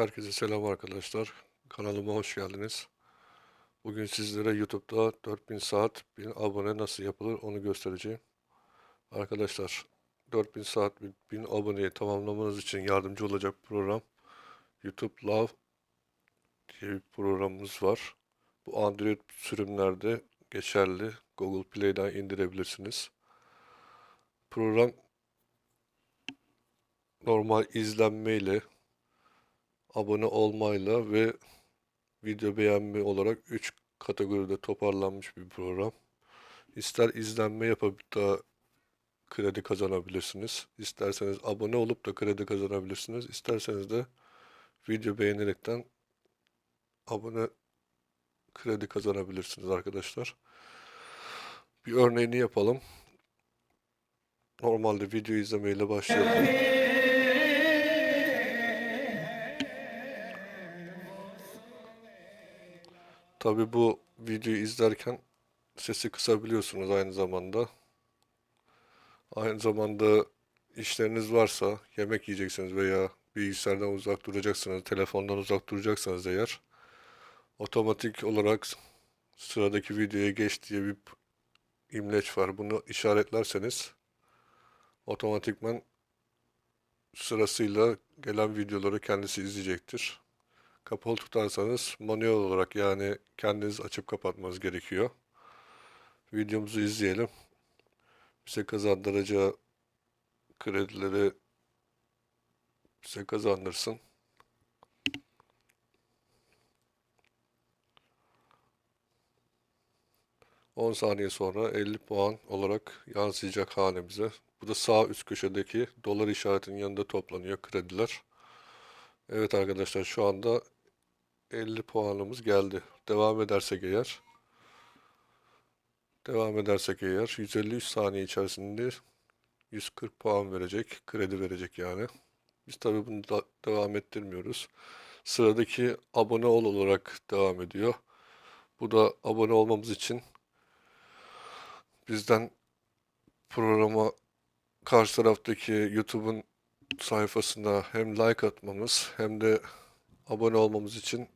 Herkese selam arkadaşlar. Kanalıma hoş geldiniz. Bugün sizlere YouTube'da 4000 saat 1000 abone nasıl yapılır onu göstereceğim. Arkadaşlar 4000 saat 1000 aboneyi tamamlamanız için yardımcı olacak program YouTube Love diye bir programımız var. Bu Android sürümlerde geçerli. Google Play'den indirebilirsiniz. Program normal izlenmeyle abone olmayla ve video beğenme olarak 3 kategoride toparlanmış bir program. İster izlenme yapıp da kredi kazanabilirsiniz. İsterseniz abone olup da kredi kazanabilirsiniz. İsterseniz de video beğenerekten abone kredi kazanabilirsiniz arkadaşlar. Bir örneğini yapalım. Normalde video izlemeyle başlayalım. Tabi bu videoyu izlerken sesi kısabiliyorsunuz aynı zamanda. Aynı zamanda işleriniz varsa, yemek yiyeceksiniz veya bilgisayardan uzak duracaksınız, telefondan uzak duracaksanız eğer otomatik olarak sıradaki videoya geç diye bir imleç var. Bunu işaretlerseniz otomatikman sırasıyla gelen videoları kendisi izleyecektir. Kapalı tutarsanız manuel olarak yani kendiniz açıp kapatmanız gerekiyor. Videomuzu izleyelim. Bize kazandıracağı kredileri bize kazandırsın. On saniye sonra 50 puan olarak yansıyacak hanemize. Bu da sağ üst köşedeki dolar işaretinin yanında toplanıyor krediler. Evet arkadaşlar şu anda 50 puanımız geldi. Devam edersek eğer devam edersek eğer 153 saniye içerisinde 140 puan verecek. Kredi verecek yani. Biz tabii bunu da devam ettirmiyoruz. Sıradaki abone ol olarak devam ediyor. Bu da abone olmamız için bizden programa karşı taraftaki YouTube'un sayfasına hem like atmamız hem de abone olmamız için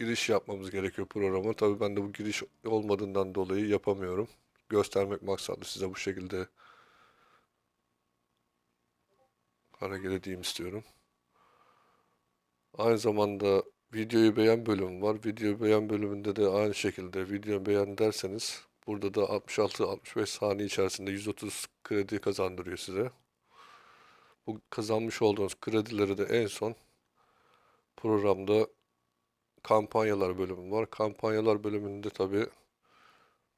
giriş yapmamız gerekiyor programa. Tabii ben de bu giriş olmadığından dolayı yapamıyorum. Göstermek maksatlı size bu şekilde hareket edeyim istiyorum. Aynı zamanda videoyu beğen bölümü var. Videoyu beğen bölümünde de aynı şekilde video beğen derseniz burada da 66-65 saniye içerisinde 130 kredi kazandırıyor size. Bu kazanmış olduğunuz kredileri de en son programda kampanyalar bölümü var. Kampanyalar bölümünde tabi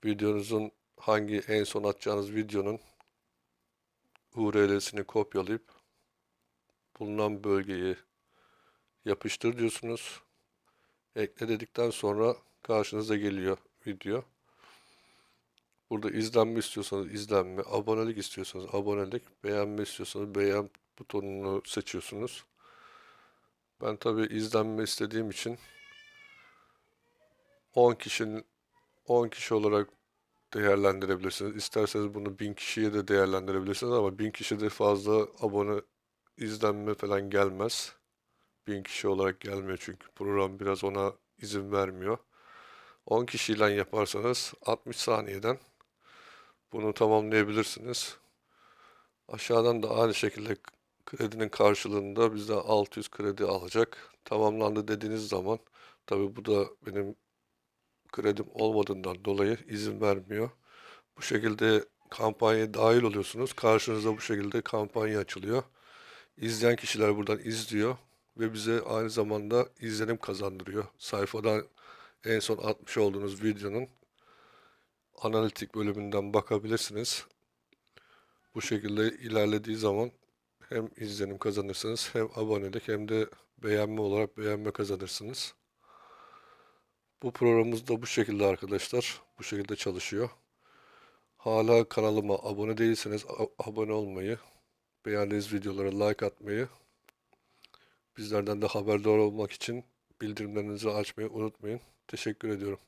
videonuzun hangi en son atacağınız videonun URL'sini kopyalayıp bulunan bölgeyi yapıştır diyorsunuz. Ekle dedikten sonra karşınıza geliyor video. Burada izlenme istiyorsanız izlenme, abonelik istiyorsanız abonelik, beğenme istiyorsanız beğen butonunu seçiyorsunuz. Ben tabi izlenme istediğim için 10 kişinin 10 kişi olarak değerlendirebilirsiniz. İsterseniz bunu 1000 kişiye de değerlendirebilirsiniz ama 1000 kişide fazla abone izlenme falan gelmez. 1000 kişi olarak gelmiyor çünkü program biraz ona izin vermiyor. 10 kişiyle yaparsanız 60 saniyeden bunu tamamlayabilirsiniz. Aşağıdan da aynı şekilde kredinin karşılığında bizden 600 kredi alacak. Tamamlandı dediğiniz zaman tabi bu da benim kredim olmadığından dolayı izin vermiyor. Bu şekilde kampanyaya dahil oluyorsunuz. Karşınıza bu şekilde kampanya açılıyor. İzleyen kişiler buradan izliyor ve bize aynı zamanda izlenim kazandırıyor. Sayfadan en son atmış olduğunuz videonun analitik bölümünden bakabilirsiniz. Bu şekilde ilerlediği zaman hem izlenim kazanırsınız hem abonelik hem de beğenme olarak beğenme kazanırsınız. Bu programımız da bu şekilde arkadaşlar. Bu şekilde çalışıyor. Hala kanalıma abone değilseniz abone olmayı, beğendiğiniz videolara like atmayı, bizlerden de haberdar olmak için bildirimlerinizi açmayı unutmayın. Teşekkür ediyorum.